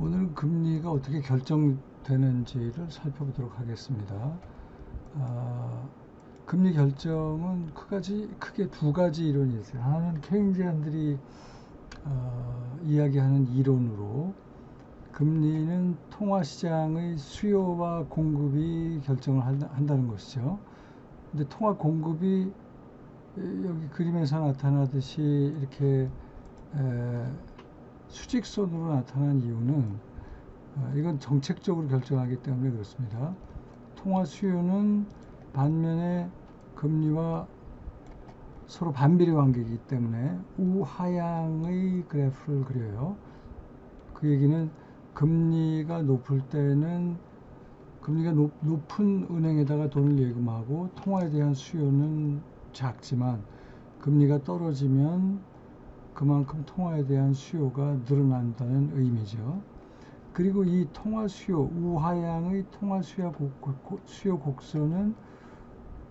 오늘은 금리가 어떻게 결정되는지를 살펴보도록 하겠습니다. 아, 금리 결정은 크가지, 크게 두 가지 이론이 있어요. 하나는 케인즈안들이 어, 이야기하는 이론으로 금리는 통화시장의 수요와 공급이 결정을 한다는 것이죠. 근데 통화 공급이 여기 그림에서 나타나듯이 이렇게 수직선으로 나타난 이유는 어, 이건 정책적으로 결정하기 때문에 그렇습니다. 통화 수요는 반면에 금리와 서로 반비례 관계이기 때문에 우하향의 그래프를 그려요. 그 얘기는 금리가 높을 때는 금리가 높, 은 은행에다가 돈을 예금하고 통화에 대한 수요는 작지만 금리가 떨어지면 그만큼 통화에 대한 수요가 늘어난다는 의미죠. 그리고 이 통화 수요, 우하향의 통화 수요, 곡, 수요 곡선은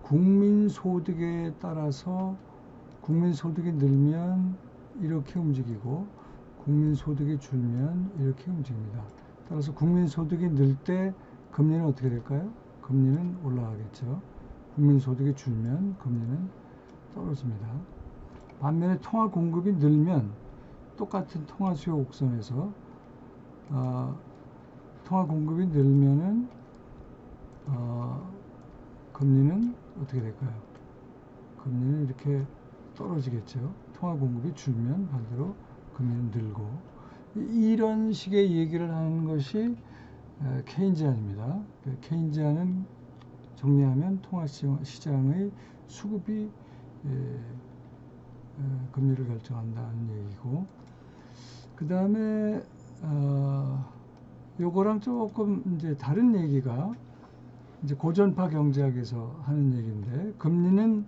국민 소득에 따라서 국민 소득이 늘면 이렇게 움직이고 국민 소득이 줄면 이렇게 움직입니다. 따라서 국민 소득이 늘 때 금리는 어떻게 될까요? 금리는 올라가겠죠. 국민 소득이 줄면 금리는 떨어집니다. 반면에 통화 공급이 늘면 똑같은 통화 수요 곡선에서 어, 통화 공급이 늘면은 어, 금리는 어떻게 될까요? 금리는 이렇게 떨어지겠죠. 통화 공급이 줄면 반대로 금리는 늘고 이런 식의 얘기를 하는 것이 케인지안입니다. 그 케인지안은 정리하면 통화 시장의 수급이 어, 금리를 결정한다는 얘기고 그 다음에 어, 요거랑 조금 이제 다른 얘기가 이제 고전파 경제학에서 하는 얘기인데 금리는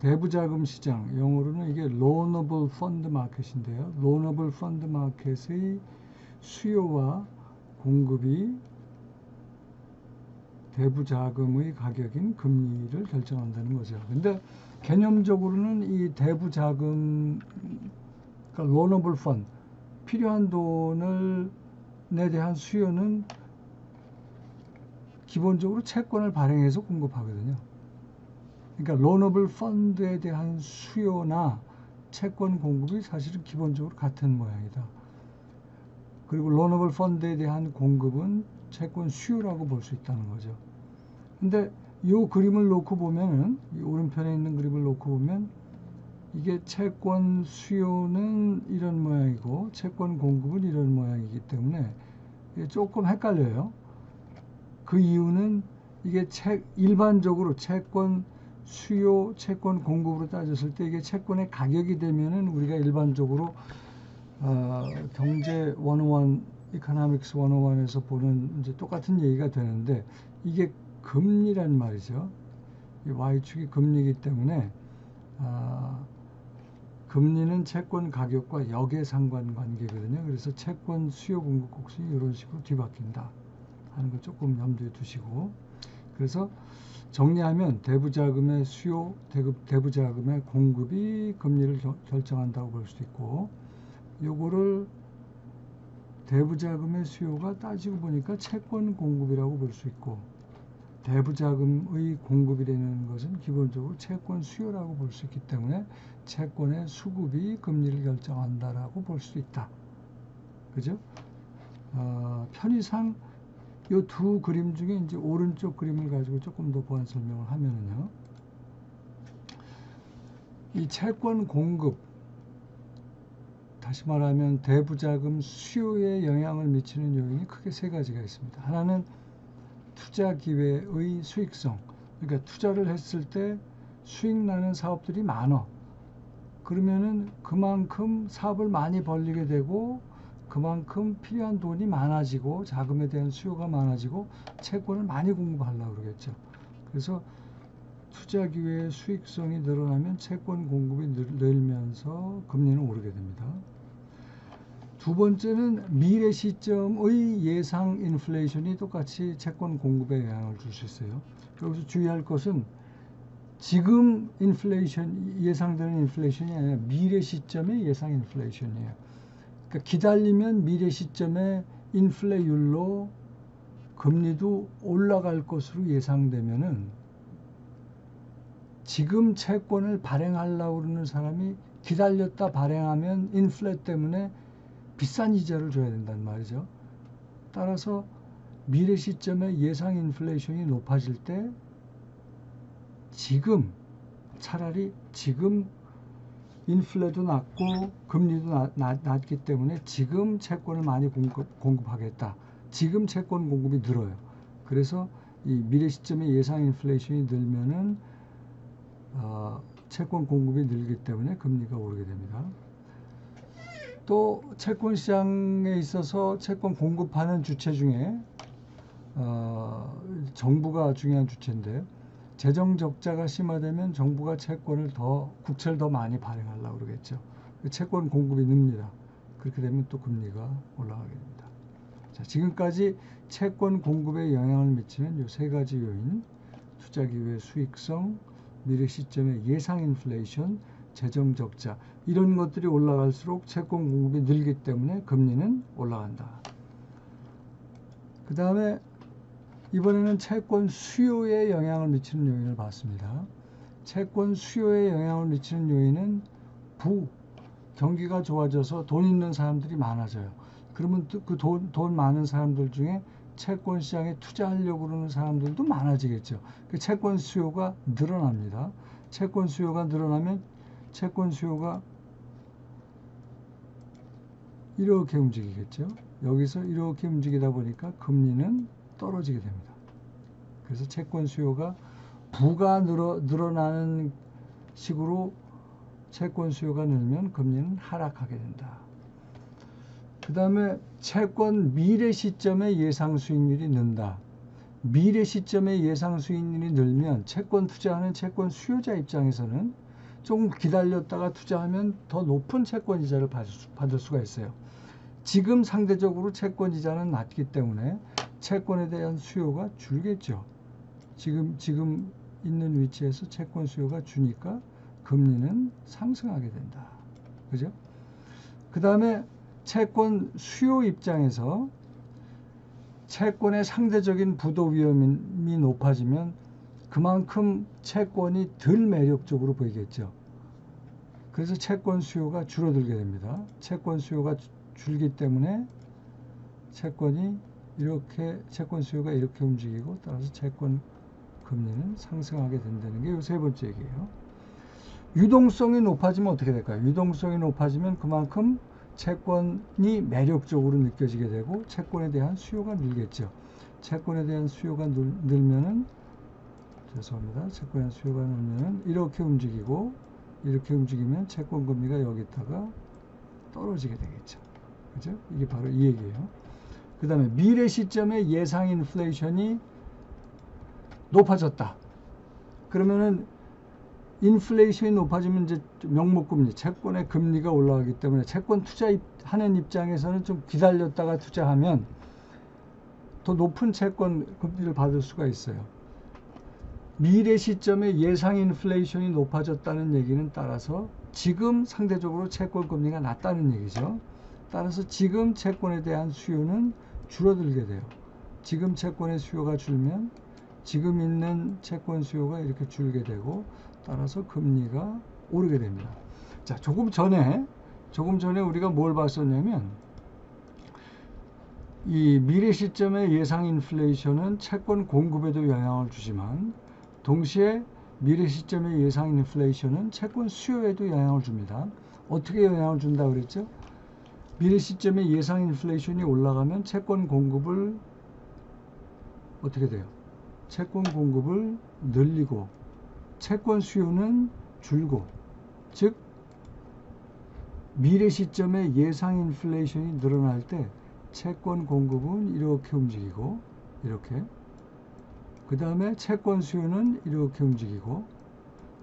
대부자금 시장 영어로는 이게 loanable fund market인데요. loanable fund market의 수요와 공급이 대부자금의 가격인 금리를 결정한다는 거죠. 근데 개념적으로는 이 대부 자금, 그러니까 로너블 펀, 필요한 돈을 에 대한 수요는 기본적으로 채권을 발행해서 공급하거든요. 그러니까 로너블 펀드에 대한 수요나 채권 공급이 사실은 기본적으로 같은 모양이다. 그리고 로너블 펀드에 대한 공급은 채권 수요라고 볼 수 있다는 거죠. 근데 이 그림을 놓고 보면은 이 오른편에 있는 그림을 놓고 보면 이게 채권 수요는 이런 모양이고 채권 공급은 이런 모양이기 때문에 조금 헷갈려요. 그 이유는 이게 책 일반적으로 채권 수요, 채권 공급으로 따졌을 때 이게 채권의 가격이 되면은 우리가 일반적으로 어, 경제 101, 이카노믹스 101에서 보는 이제 똑같은 얘기가 되는데 이게 금리란 말이죠. 이 Y축이 금리이기 때문에 아, 금리는 채권 가격과 역의 상관 관계거든요. 그래서 채권 수요 공급 곡선이 이런 식으로 뒤바뀐다 하는 걸 조금 염두에 두시고 그래서 정리하면 대부자금의 수요, 대부자금의 공급이 금리를 결정한다고 볼 수도 있고 요거를 대부자금의 수요가 따지고 보니까 채권 공급이라고 볼 수 있고 대부자금의 공급이라는 것은 기본적으로 채권 수요라고 볼 수 있기 때문에 채권의 수급이 금리를 결정한다라고 볼 수 있다. 그죠? 어, 편의상 이 두 그림 중에 이제 오른쪽 그림을 가지고 조금 더 보완 설명을 하면은요. 이 채권 공급 다시 말하면 대부자금 수요에 영향을 미치는 요인이 크게 세 가지가 있습니다. 하나는 투자 기회의 수익성. 그러니까 투자를 했을 때 수익 나는 사업들이 많아. 그러면은 그만큼 사업을 많이 벌리게 되고 그만큼 필요한 돈이 많아지고 자금에 대한 수요가 많아지고 채권을 많이 공급하려고 그러겠죠. 그래서 투자 기회의 수익성이 늘어나면 채권 공급이 늘면서 금리는 오르게 됩니다. 두 번째는 미래 시점의 예상 인플레이션이 똑같이 채권 공급에 영향을 줄 수 있어요. 여기서 주의할 것은 지금 인플레이션 예상되는 인플레이션이 아니라 미래 시점의 예상 인플레이션이에요. 그러니까 기다리면 미래 시점에 인플레율로 금리도 올라갈 것으로 예상되면은 지금 채권을 발행하려고 그러는 사람이 기다렸다 발행하면 인플레 때문에 비싼 이자를 줘야 된단 말이죠. 따라서 미래 시점에 예상 인플레이션이 높아질 때 지금 차라리 지금 인플레도 낮고 금리도 낮, 낮, 낮기 때문에 지금 채권을 많이 공급, 공급하겠다. 지금 채권 공급이 늘어요. 그래서 이 미래 시점에 예상 인플레이션이 늘면은 어, 채권 공급이 늘기 때문에 금리가 오르게 됩니다. 또 채권 시장에 있어서 채권 공급하는 주체 중에 어, 정부가 중요한 주체인데 재정 적자가 심화되면 정부가 채권을 더 국채를 더 많이 발행하려고 그러겠죠. 그 채권 공급이 늡니다. 그렇게 되면 또 금리가 올라가게 됩니다. 자, 지금까지 채권 공급에 영향을 미치는 이 세 가지 요인, 투자 기회의 수익성, 미래 시점의 예상 인플레이션, 재정 적자 이런 것들이 올라갈수록 채권 공급이 늘기 때문에 금리는 올라간다. 그 다음에 이번에는 채권 수요에 영향을 미치는 요인을 봤습니다. 채권 수요에 영향을 미치는 요인은 부 경기가 좋아져서 돈 있는 사람들이 많아져요. 그러면 그돈 돈 많은 사람들 중에 채권 시장에 투자하려고 그러는 사람들도 많아지겠죠. 그 채권 수요가 늘어납니다. 채권 수요가 늘어나면 채권 수요가 이렇게 움직이겠죠. 여기서 이렇게 움직이다 보니까 금리는 떨어지게 됩니다. 그래서 채권 수요가 부가 늘어, 늘어나는 식으로 채권 수요가 늘면 금리는 하락하게 된다. 그 다음에 채권 미래 시점의 예상 수익률이 는다. 미래 시점의 예상 수익률이 늘면 채권 투자하는 채권 수요자 입장에서는 조금 기다렸다가 투자하면 더 높은 채권 이자를 받을, 수가 있어요. 지금 상대적으로 채권 이자는 낮기 때문에 채권에 대한 수요가 줄겠죠. 지금 지금 있는 위치에서 채권 수요가 주니까 금리는 상승하게 된다. 그죠? 그 다음에 채권 수요 입장에서 채권의 상대적인 부도 위험이 높아지면 그만큼 채권이 덜 매력적으로 보이겠죠. 그래서 채권 수요가 줄어들게 됩니다. 채권 수요가 줄기 때문에 채권이 이렇게 채권 수요가 이렇게 움직이고 따라서 채권 금리는 상승하게 된다는 게세 번째 얘기예요. 유동성이 높아지면 어떻게 될까요? 유동성이 높아지면 그만큼 채권이 매력적으로 느껴지게 되고 채권에 대한 수요가 늘겠죠. 채권에 대한 수요가 늘, 늘면은 죄송합니다. 대한 수요가 늘면은 이렇게 움직이고 이렇게 움직이면 채권 금리가 여기다가 떨어지게 되겠죠. 그죠? 이게 바로 이 얘기예요. 그 다음에 미래 시점에 예상 인플레이션이 높아졌다. 그러면은 인플레이션이 높아지면 이제 명목금리, 채권의 금리가 올라가기 때문에 채권 투자하는 입장에서는 좀 기다렸다가 투자하면 더 높은 채권 금리를 받을 수가 있어요. 미래 시점에 예상 인플레이션이 높아졌다는 얘기는 따라서 지금 상대적으로 채권 금리가 낮다는 얘기죠. 따라서 지금 채권에 대한 수요는 줄어들게 돼요. 지금 채권의 수요가 줄면 지금 있는 채권 수요가 이렇게 줄게 되고 따라서 금리가 오르게 됩니다. 자, 조금 전에 조금 전에 우리가 뭘 봤었냐면 이 미래 시점의 예상 인플레이션은 채권 공급에도 영향을 주지만 동시에 미래 시점의 예상 인플레이션은 채권 수요에도 영향을 줍니다. 어떻게 영향을 준다 그랬죠? 미래 시점에 예상 인플레이션이 올라가면 채권 공급을 어떻게 돼요? 채권 공급을 늘리고 채권 수요는 줄고 즉 미래 시점에 예상 인플레이션이 늘어날 때 채권 공급은 이렇게 움직이고 이렇게 그 다음에 채권 수요는 이렇게 움직이고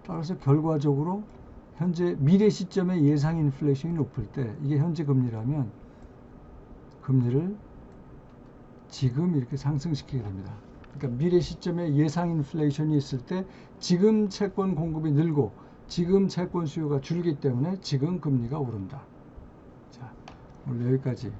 따라서 결과적으로 현재 미래 시점에 예상 인플레이션이 높을 때 이게 현재 금리라면 금리를 지금 이렇게 상승시키게 됩니다. 그러니까 미래 시점에 예상 인플레이션이 있을 때 지금 채권 공급이 늘고 지금 채권 수요가 줄기 때문에 지금 금리가 오른다. 자, 오늘 여기까지